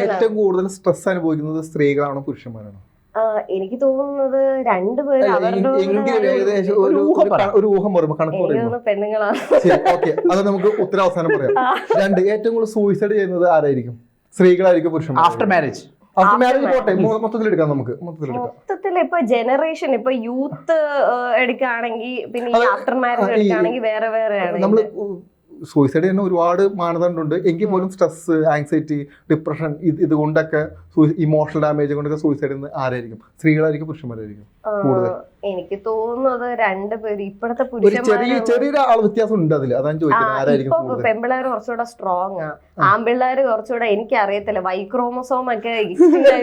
ഏറ്റവും കൂടുതൽ സ്ട്രെസ് അനുഭവിക്കുന്നത് സ്ത്രീകളാണോ പുരുഷന്മാരാണോ? എനിക്ക് തോന്നുന്നത് രണ്ടുപേരും പെണ്ണുങ്ങളാണ്. ശരി ഓക്കെ. അത് നമുക്ക് ഉത്തരവസാനം പറയാം. രണ്ട് ഏറ്റവും കൂടുതൽ സൂയിസൈഡ് ചെയ്യുന്നത് ആരായിരിക്കും? സ്ത്രീകളായിരിക്കും പുരുഷൻ ആഫ്റ്റർ മാരേജ് ആഫ്റ്റർ മാരേജ് പോട്ടെ മൊത്തത്തിൽ എടുക്കാം നമുക്ക് മൊത്തത്തിൽ എടുക്കാം. മൊത്തത്തിൽ ഇപ്പൊ ജനറേഷൻ ഇപ്പൊ യൂത്ത് എടുക്കുകയാണെങ്കിൽ പിന്നെ ആഫ്റ്റർ മാരേജ് എടുക്കുകയാണെങ്കിൽ വേറെ വേറെയാണ് നമ്മൾ സൂയിസൈഡ് തന്നെ ഒരുപാട് മാനദണ്ഡമുണ്ട്. എങ്കിൽ പോലും സ്ട്രെസ് ആങ്സൈറ്റി ഡിപ്രഷൻ ഇത് ഇതുകൊണ്ടൊക്കെ ഇമോഷണൽ ഡാമേജ് കൊണ്ടൊക്കെ സൂയിസൈഡ് നിന്ന് ആരായിരിക്കും? സ്ത്രീകളായിരിക്കും പുരുഷന്മാരായിരിക്കും. എനിക്ക് തോന്നുന്നത് രണ്ടുപേരും ഇപ്പോഴത്തെ ചെറിയ ചെറിയൊരു ആൾ വ്യത്യാസം ഉണ്ട് അതിൽ അതാണ് ചോദിക്കുന്നത്. പെമ്പിള്ളേർ കുറച്ചുകൂടെ സ്ട്രോങ് ആ. ആമ്പിള്ളേർ കുറച്ചുകൂടെ എനിക്ക് അറിയത്തില്ല വൈക്രോമസോം ഒക്കെ ആയി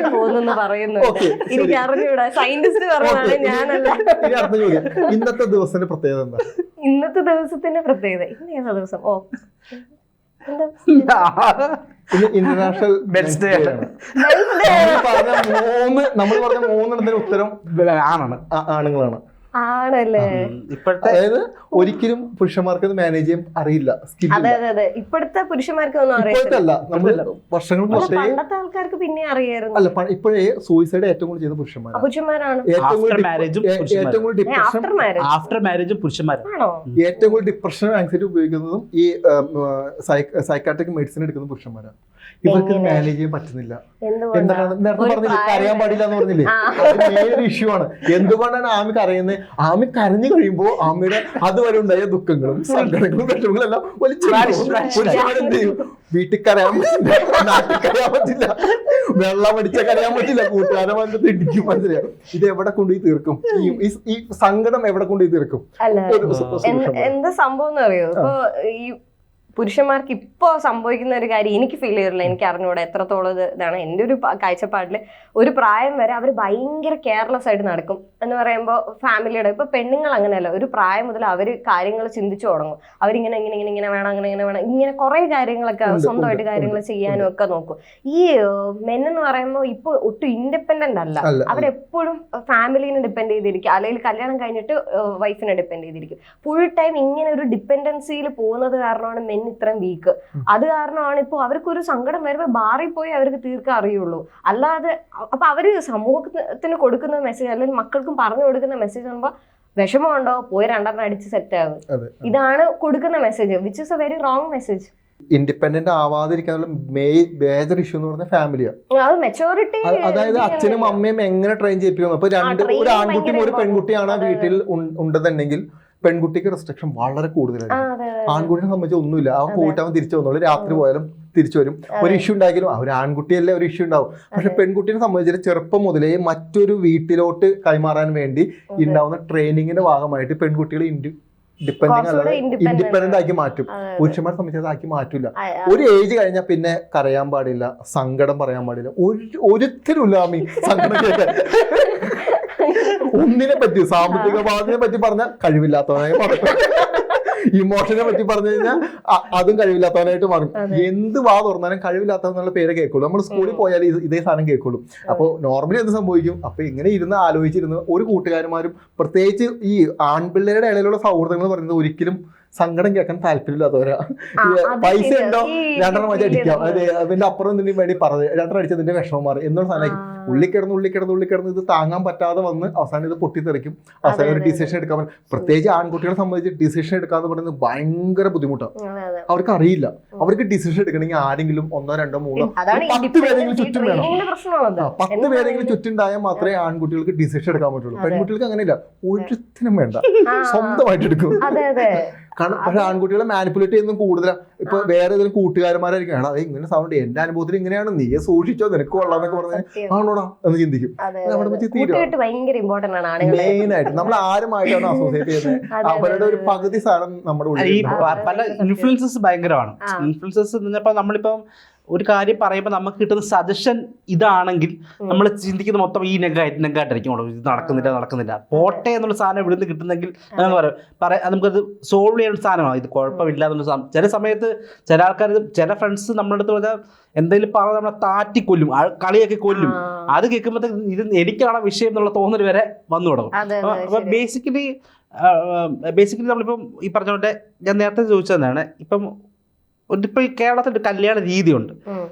പോകുന്നെന്ന് പറയുന്നുണ്ട്. എനിക്ക് അറിഞ്ഞൂടാ സയന്റിസ്റ്റ് പറഞ്ഞാണ് ഞാനല്ല. ഇന്നത്തെ ദിവസത്തിന്റെ പ്രത്യേകത എന്താ? ഇന്നത്തെ ദിവസത്തിന്റെ പ്രത്യേകത. ഇന്ന് ഏതാ ദിവസം? ഓ. ഇന്ന് ഇന്റർനാഷണൽ ഡേ ആണ് നമ്മൾ പറഞ്ഞ മൂന്ന് നമ്മൾ പറഞ്ഞ മൂന്നെണ്ണത്തിന് ഉത്തരം ആണാണ് ആണുങ്ങളാണ്. ആണല്ലേ? ഇപ്പോഴത്തെ അതായത് ഒരിക്കലും പുരുഷന്മാർക്ക് മാനേജ് ചെയ്യാൻ അറിയില്ല അതെ അതെ അതെ. ഇപ്പോഴത്തെ പുരുഷന്മാർക്ക് ഒന്നും ഇപ്പോഴത്തെ അല്ല നമ്മൾ വർഷങ്ങൾ പണ്ടത്തെ ആൾക്കാർക്ക് പിന്നെ അറിയായിരുന്നു. അല്ല ഇപ്പോഴേ സൂയിസൈഡ് ഏറ്റവും കൂടുതൽ ചെയ്യുന്ന പുരുഷന്മാരാണ് പുരുഷന്മാരാണ്. ഏറ്റവും After കൂടുതൽ ഡിപ്രഷൻ ആഫ്റ്റർ മാരേജും പുരുഷന്മാരാണ് ഏറ്റവും കൂടുതൽ ഡിപ്രഷൻ ആൻസൈറ്റി ഉപയോഗിക്കുന്നതും ഈ സൈക്കാട്രിക് മെഡിസിൻ എടുക്കുന്ന പുരുഷന്മാരാണ് ഇവർക്ക്? മാനേജ് ചെയ്യാൻ പറ്റുന്നില്ല. എന്താണ്? നേരത്തെ കരയാൻ പാടില്ല എന്ന് പറഞ്ഞില്ലേ? ഇഷ്യൂ ആണ്. എന്തുകൊണ്ടാണ് ആമി കരയുന്നത് ആമി കരഞ്ഞു കഴിയുമ്പോ ആമിയുടെ അതുവരെ ഉണ്ടായ ദുഃഖങ്ങളും സങ്കടങ്ങളും വിഷമങ്ങളും എല്ലാം വലിച്ചു ചെയ്യും? വീട്ടിൽ കരയാൻ പറ്റില്ല. നാട്ടിൽ കരയാൻ പറ്റില്ല. വെള്ളം അടിച്ചാൽ കരയാൻ പറ്റില്ല. കൂട്ടുകാരെ വന്നിട്ട് ഇടിക്കും മനസ്സിലാവും ഇത് എവിടെ കൊണ്ടുപോയി തീർക്കും? ഈ- സങ്കടം എവിടെ കൊണ്ടുപോയി തീർക്കും? എന്ത് സംഭവം എന്ന് അറിയോ? ഇപ്പൊ പുരുഷന്മാർക്ക് ഇപ്പോൾ സംഭവിക്കുന്ന ഒരു കാര്യം എനിക്ക് ഫീൽ ചെയ്തിട്ടില്ല. എനിക്ക് അറിഞ്ഞൂടെ. എത്രത്തോളം ഇത് ഇതാണ്. എന്റെ ഒരു കാഴ്ചപ്പാടിൽ ഒരു പ്രായം വരെ അവർ ഭയങ്കര കെയർലെസ് ആയിട്ട് നടക്കും. എന്ന് പറയുമ്പോൾ ഫാമിലിയുടെ ഇപ്പോൾ പെണ്ണുങ്ങൾ അങ്ങനെയല്ല. ഒരു പ്രായം മുതൽ അവർ കാര്യങ്ങൾ ചിന്തിച്ചു തുടങ്ങും. അവരിങ്ങനെ ഇങ്ങനെ ഇങ്ങനെ ഇങ്ങനെ വേണം അങ്ങനെ ഇങ്ങനെ വേണം. ഇങ്ങനെ കുറേ കാര്യങ്ങളൊക്കെ സ്വന്തമായിട്ട് കാര്യങ്ങൾ ചെയ്യാനും ഒക്കെ നോക്കും. ഈ മെൻ എന്ന് പറയുമ്പോൾ ഇപ്പോൾ ഒട്ടും ഇൻഡിപെൻഡന്റ് അല്ല. അവരെപ്പോഴും ഫാമിലിനെ ഡിപ്പെൻഡ് ചെയ്തിരിക്കും. അല്ലെങ്കിൽ കല്യാണം കഴിഞ്ഞിട്ട് വൈഫിനെ ഡിപ്പെൻഡ് ചെയ്തിരിക്കും. ഫുൾ ടൈം ഇങ്ങനെ ഒരു ഡിപ്പെൻഡൻസിയിൽ പോകുന്നത് കാരണമാണ് മെൻ ഇത്രയും വീക്ക് അത് കാരണമാണ് ഇപ്പോൾ അവർക്കൊരു സങ്കടം വരുമ്പോൾ ബാറിൽ പോയി അവർക്ക് തീർക്കാൻ അറിയുള്ളൂ. അല്ലാതെ അപ്പൊ അവർ സമൂഹത്തിന് കൊടുക്കുന്ന മെസ്സേജ് അല്ലെങ്കിൽ മക്കൾക്കും പറഞ്ഞു കൊടുക്കുന്ന മെസ്സേജ് ആകുമ്പോൾ വിഷമമുണ്ടോ? പോയി രണ്ടെണ്ണം അടിച്ച് സെറ്റ് ആകും ഇതാണ് കൊടുക്കുന്ന message which is a very wrong message independent ആവാതിരിക്കാനുള്ള major issue എന്ന് പറഞ്ഞ ഫാമിലിയാണ് മെച്ചോറിറ്റി അതായത് അച്ഛനും അമ്മയും എങ്ങനെ ട്രെയിൻ ചെയ്യിപ്പിക്കുന്നു? അപ്പൊ രണ്ട് ഒരു ആൺകുട്ടിയും ഒരു പെൺകുട്ടിയാണ് ആ വീട്ടിൽ ഉണ്ടെന്നുണ്ടെങ്കിൽ പെൺകുട്ടിക്ക് റെസ്ട്രിക്ഷൻ വളരെ കൂടുതലായിരിക്കും. അതെ ആൺകുട്ടിയെ സംബന്ധിച്ച് ഒന്നുമില്ല. അവൻ പോയിട്ട് അവൻ തിരിച്ചു വന്നോളൂ. രാത്രി പോയാലും തിരിച്ചു വരും. ഒരു ഇഷ്യൂ ഉണ്ടാക്കിയാലും ഒരു ആൺകുട്ടിയല്ലേ ഒരു ഇഷ്യൂ ഉണ്ടാവും. പക്ഷെ പെൺകുട്ടിയെ സംബന്ധിച്ചിട്ട് ചെറുപ്പം മുതലേ മറ്റൊരു വീട്ടിലോട്ട് കൈമാറാൻ വേണ്ടി ഉണ്ടാവുന്ന ട്രെയിനിങ്ങിന്റെ ഭാഗമായിട്ട് പെൺകുട്ടികൾ ഡിപ്പെൻഡിങ് അല്ലാതെ ഇൻഡിപെൻഡന്റ് ആക്കി മാറ്റും. പുരുഷന്മാരെ സംബന്ധിച്ച് ആക്കി മാറ്റില്ല ഒരു ഏജ് കഴിഞ്ഞാൽ പിന്നെ കരയാൻ പാടില്ല സങ്കടം പറയാൻ പാടില്ല. ഒരു ഒരുത്തരും ഇല്ല ആമി സങ്കടം കേൾക്കാൻ. ഒന്നിനെ പറ്റി സാമ്പത്തിക ബാധ്യതയെ പറ്റി പറഞ്ഞാൽ കഴിവില്ലാത്തവനായി മാറും. ഇമോഷനെ പറ്റി പറഞ്ഞു കഴിഞ്ഞാൽ അതും കഴിവില്ലാത്തവനായിട്ട് മാറും. എന്ത് വാ തുറന്നാലും കഴിവില്ലാത്തവെന്നുള്ള പേര് കേൾക്കുള്ളൂ. നമ്മൾ സ്കൂളിൽ പോയാൽ ഇത് സാധനം കേൾക്കുള്ളൂ. അപ്പോൾ നോർമലി എന്ത് സംഭവിക്കും? അപ്പൊ ഇങ്ങനെ ഇരുന്ന് ആലോചിച്ചിരുന്ന് ഒരു കൂട്ടുകാരന്മാരും പ്രത്യേകിച്ച് ഈ ആൺപിള്ളേരുടെ ഇടയിലുള്ള സൗഹൃദങ്ങൾ പറയുന്നത് ഒരിക്കലും സങ്കടം കേൾക്കാൻ താല്പര്യമില്ലാത്തവരാ. പൈസ ഉണ്ടോ? രണ്ടര രണ്ടെണ്ണം മതി അടിക്കാം. അതെ അതിന്റെ അപ്പുറം നിന്നും വേണ്ടി പറഞ്ഞു രണ്ടെണ്ണം അടിച്ചതിന്റെ വിഷമം മാറി. എന്നുള്ള സാധനം. ഉള്ളി കിടന്ന് ഉള്ളി കിടന്ന് ഉള്ളി കിടന്ന് ഇത് താങ്ങാൻ പറ്റാതെ വന്ന് അവസാനം ഇത് പൊട്ടിത്തെറിക്കും. അവസാനം ഒരു ഡിസിഷൻ എടുക്കാൻ പറ്റും പ്രത്യേകിച്ച് ആൺകുട്ടികളെ സംബന്ധിച്ച് ഡിസിഷൻ എടുക്കാന്ന് പറയുന്നത് ഭയങ്കര ബുദ്ധിമുട്ടാണ്. അവർക്ക് അറിയില്ല അവർക്ക് ഡിസിഷൻ എടുക്കണമെങ്കിൽ ആരെങ്കിലും ഒന്നോ രണ്ടോ മൂന്നോ പത്ത് പേരെങ്കിലും ചുറ്റും വേണം. പത്ത് പേരെങ്കിലും ചുറ്റുണ്ടായാൽ മാത്രമേ ആൺകുട്ടികൾക്ക് ഡിസിഷൻ എടുക്കാൻ പറ്റുള്ളൂ. പെൺകുട്ടികൾക്ക് അങ്ങനെയില്ല. ഒരുത്തിനും വേണ്ട. സ്വന്തമായിട്ട് എടുക്കും. കാരണം പക്ഷെ ആൺകുട്ടികളെ മാനിപ്പുലേറ്റ് ചെയ്യുന്നതും കൂടുതലാണ് ഇപ്പൊ വേറെ ഏതെങ്കിലും കൂട്ടുകാരന്മാരായിരിക്കും. "എടാ, അത് ഇങ്ങനെ സൗണ്ട് എന്റെ അനുഭവത്തിൽ ഇങ്ങനെയാണ്. നീ സൂക്ഷിച്ചോ നിനക്ക് കൊള്ളാന്നൊക്കെ എന്നൊക്കെ സത്യം. ആണോടാ? എന്ന് ചിന്തിക്കും. മെയിൻ ആയിട്ട്. നമ്മൾ ആരുമായിട്ടാണ് അസോസിയേറ്റ് ചെയ്യുന്നത് അവരുടെ ഒരു. പകുതി സാധനം നമ്മുടെ ഈ ഉള്ളിൽ പല ഇൻഫ്ലുവൻസസ് ഭയങ്കരമാണ്. ഇൻഫ്ലുവൻസസ് നമ്മളിപ്പം ഒരു കാര്യം പറയുമ്പോൾ നമുക്ക് കിട്ടുന്ന സജഷൻ ഇതാണെങ്കിൽ നമ്മൾ ചിന്തിക്കുന്ന മൊത്തം ഈ നെഗായിട്ട് നെഗായിട്ടായിരിക്കും ഇത് നടക്കുന്നില്ല നടക്കുന്നില്ല. പോട്ടെ എന്നുള്ള സാധനം ഇവിടുന്ന് കിട്ടുന്നെങ്കിൽ നമുക്ക് പറയാം. പറയാം നമുക്കത് സോൾവ് ചെയ്യുന്ന സാധനമാണ്. ഇത് കുഴപ്പമില്ല എന്നുള്ള സാധനം. ചില സമയത്ത് ചില ആൾക്കാർ ചില ഫ്രണ്ട്സ് നമ്മുടെ അടുത്ത് പറഞ്ഞാൽ എന്തെങ്കിലും പറഞ്ഞാൽ നമ്മളെ താറ്റി കൊല്ലും. കളിയൊക്കെ കൊല്ലും. അത് കേൾക്കുമ്പോഴത്തേക്ക് ഇത് എനിക്കാണ് വിഷയം എന്നുള്ള തോന്നൽ വരെ വന്നു തുടങ്ങും. അപ്പം. ബേസിക്കലി ബേസിക്കലി നമ്മളിപ്പം ഈ പറഞ്ഞ പോലെ ഞാൻ നേരത്തെ ചോദിച്ചതാണ്. ഇപ്പം ഒരു- ഇപ്പൊ ഈ കേരളത്തിൽ ഒരു കല്യാണ രീതിയുണ്ട്. ഉണ്ട്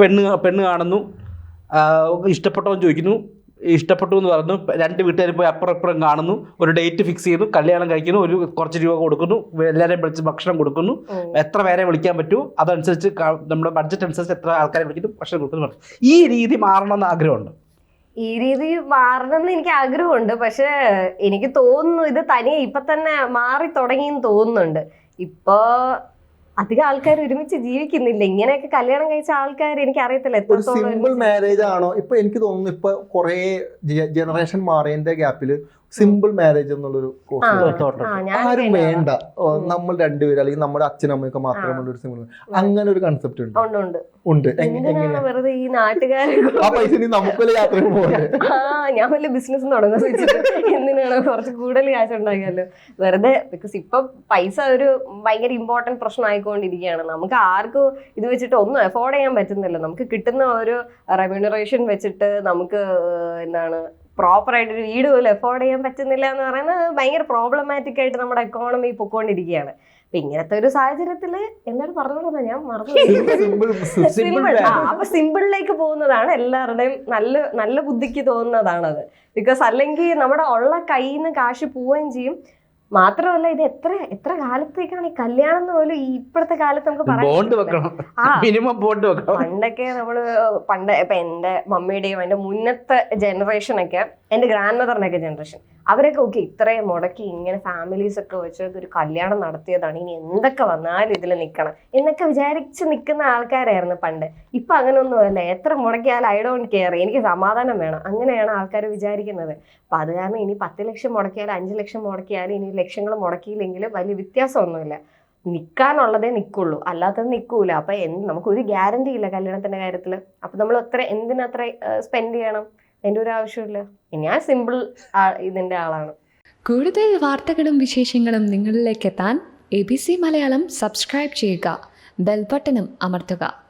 പെണ്ണ് പെണ്ണ് കാണുന്നു. ഇഷ്ടപ്പെട്ടവൻ ഇഷ്ടപ്പെട്ടോ എന്ന് ചോദിക്കുന്നു. ഇഷ്ടപ്പെട്ടു എന്ന് പറഞ്ഞു. രണ്ട് വീട്ടുകാരും പോയി അപ്പുറം ഇപ്പുറം കാണുന്നു. ഒരു ഡേറ്റ് ഫിക്സ് ചെയ്യുന്നു. കല്യാണം കഴിക്കുന്നു. ഒരു കുറച്ച് രൂപ കൊടുക്കുന്നു. എല്ലാവരെയും വിളിച്ച് ഭക്ഷണം കൊടുക്കുന്നു. എത്ര പേരെ വിളിക്കാൻ പറ്റൂ? അതനുസരിച്ച് നമ്മുടെ ബഡ്ജറ്റ് അനുസരിച്ച് എത്ര ആൾക്കാരെ വിളിക്കുന്നു? ഭക്ഷണം കൊടുക്കുന്നു പറഞ്ഞു. ഈ രീതി മാറണം എന്ന് ആഗ്രഹമുണ്ട്. ഈ രീതി മാറണമെന്ന് എനിക്ക് ആഗ്രഹമുണ്ട്. പക്ഷെ എനിക്ക് തോന്നുന്നു ഇത് തനിയെ ഇപ്പൊ തന്നെ മാറി തുടങ്ങിയെന്ന് തോന്നുന്നുണ്ട്. ഇപ്പൊ അധികം ആൾക്കാർ ഒരുമിച്ച് ജീവിക്കുന്നില്ല. ഇങ്ങനെയൊക്കെ കല്യാണം കഴിച്ച ആൾക്കാർ എനിക്ക് അറിയത്തില്ല ഒരു സിമ്പിൾ മാരേജ് ആണോ? ഇപ്പൊ എനിക്ക് തോന്നുന്നു ഇപ്പൊ കുറെ ജനറേഷൻ മാറിയതിന്റെ ഗ്യാപ്പിൽ സിമ്പിൾ മാരേജ് എന്നുള്ളൊരു കോഴ്സ്. ആരും വേണ്ട. നമ്മൾ രണ്ടുപേരും അല്ലെങ്കിൽ നമ്മുടെ അച്ഛനും അമ്മയൊക്കെ മാത്രമുള്ള ഒരു സിമ്പിൾ അങ്ങനെ ഒരു കൺസെപ്റ്റ് ഉണ്ട്. ഉണ്ട് വെറുതെ ഈ നാട്ടുകാരെ ആ പൈസ ഇനി നമുക്ക് യാത്ര പോകണ്ടേ ഞാൻ വല്ല ബിസിനസ് തുടങ്ങാൻ എന്തിനാണ് കുറച്ച് കൂടുതൽ കാശ് ഉണ്ടാക്കിയാലോ? വെറുതെ ബിക്കോസ് ഇപ്പൊ പൈസ ഒരു ഭയങ്കര ഇമ്പോർട്ടന്റ് പ്രശ്നം ആയിക്കൊണ്ടിരിക്കുകയാണ് നമുക്ക് ആർക്കും ഇത് വെച്ചിട്ട് ഒന്നും അഫോർഡ് ചെയ്യാൻ പറ്റുന്നില്ല. നമുക്ക് കിട്ടുന്ന ഒരു റെമ്യൂണറേഷൻ വെച്ചിട്ട് നമുക്ക് എന്താണ് പ്രോപ്പർ ആയിട്ട് ഒരു വീട് പോലും അഫോർഡ് ചെയ്യാൻ പറ്റുന്നില്ല എന്ന് പറയുന്നത് ഭയങ്കര പ്രോബ്ലമാറ്റിക് ആയിട്ട് നമ്മുടെ എക്കോണമി പൊക്കോണ്ടിരിക്കുകയാണ് അപ്പൊ ഇങ്ങനത്തെ ഒരു സാഹചര്യത്തിൽ എന്താണ് പറഞ്ഞോളൂ ഞാൻ മറന്നു സിമ്പിൾ അപ്പൊ സിമ്പിളിലേക്ക് പോകുന്നതാണ് എല്ലാവരുടെയും നല്ല നല്ല ബുദ്ധിക്ക് തോന്നുന്നതാണത്. ബിക്കോസ് അല്ലെങ്കിൽ നമ്മുടെ ഉള്ള കയ്യിൽ നിന്ന് കാശ് പോവുകയും ചെയ്യും. മാത്രമല്ല ഇത് എത്ര എത്ര കാലത്തേക്കാണ് ഈ കല്യാണം എന്ന് പോലും ഈ ഇപ്പോഴത്തെ കാലത്ത് നമുക്ക് പറയാം പണ്ടൊക്കെ നമ്മൾ പണ്ട് ഇപ്പൊ എന്റെ മമ്മിയുടെയും എന്റെ മുന്നത്തെ ജനറേഷനൊക്കെ എന്റെ ഗ്രാൻഡ് മദറിനൊക്കെ ജനറേഷൻ അവരൊക്കെ ഓക്കെ ഇത്രയും മുടക്കി ഇങ്ങനെ ഫാമിലീസ് ഒക്കെ വെച്ച് ഒരു കല്യാണം നടത്തിയതാണ്. ഇനി എന്തൊക്കെ വന്നാലും ഇതിൽ നിൽക്കണം എന്നൊക്കെ വിചാരിച്ച് നിൽക്കുന്ന ആൾക്കാരായിരുന്നു പണ്ട്. ഇപ്പൊ അങ്ങനെയൊന്നുമല്ല എത്ര മുടക്കിയാലും ഐ ഡോണ്ട് കെയർ എനിക്ക് സമാധാനം വേണം. അങ്ങനെയാണ് ആൾക്കാർ വിചാരിക്കുന്നത്. അപ്പൊ അത് കാരണം ഇനി പത്ത് ലക്ഷം മുടക്കിയാലും അഞ്ച് ലക്ഷം മുടക്കിയാലും ഇനി ലക്ഷങ്ങൾ മുടക്കിയില്ലെങ്കിലും വലിയ വ്യത്യാസമൊന്നുമില്ല. നിൽക്കാനുള്ളതേ നിൽക്കുള്ളൂ. അല്ലാത്തത് നിൽക്കൂല. അപ്പൊ എന്ത് നമുക്ക് ഒരു ഗ്യാരണ്ടി ഇല്ല കല്യാണത്തിന്റെ കാര്യത്തിൽ അപ്പൊ നമ്മൾ അത്ര എന്തിനത്ര സ്പെൻഡ് ചെയ്യണം? അതിന്റെ ഒരു ആവശ്യമില്ല ഞാൻ സിമ്പിൾ ഇതിന്റെ ആളാണ്. കൂടുതൽ വാർത്തകളും വിശേഷങ്ങളും നിങ്ങളിലേക്ക് എത്താൻ A B C Malayalam subscribe ചെയ്യുക. ബെൽബട്ടനും അമർത്തുക.